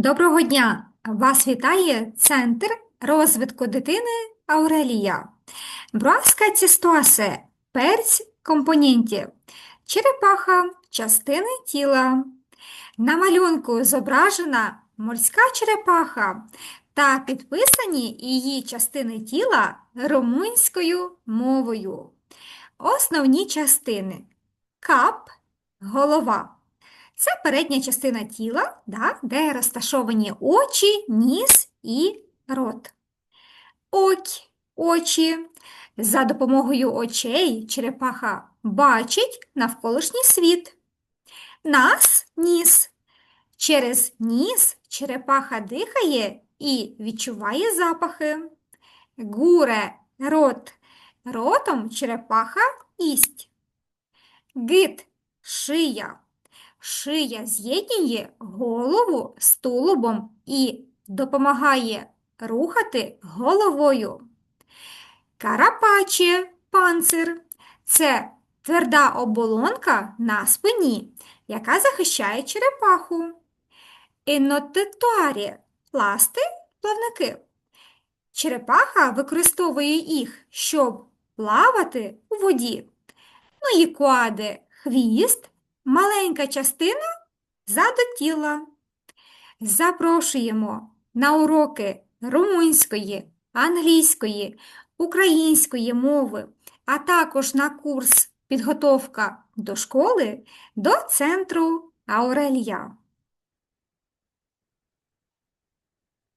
Доброго дня! Вас вітає Центр розвитку дитини Аурелія. Браска цістуасе – перць компонентів, черепаха – частини тіла. На малюнку зображена морська черепаха та підписані її частини тіла румунською мовою. Основні частини – кап – голова. Це передня частина тіла, да, де розташовані очі, ніс і рот. Окь, очі. За допомогою очей черепаха бачить навколишній світ. Нас ніс. Через ніс черепаха дихає і відчуває запахи. Гуре рот. Ротом черепаха їсть. Гид шия. Шия з'єднує голову з тулубом і допомагає рухати головою. Карапаче панцир це тверда оболонка на спині, яка захищає черепаху. Енотетуарі ласти плавники. Черепаха використовує їх, щоб плавати у воді. Ну і куади хвіст маленька частина ззаду тіла. Запрошуємо на уроки румунської, англійської, української мови, а також на курс підготовка до школи до центру Аурелія.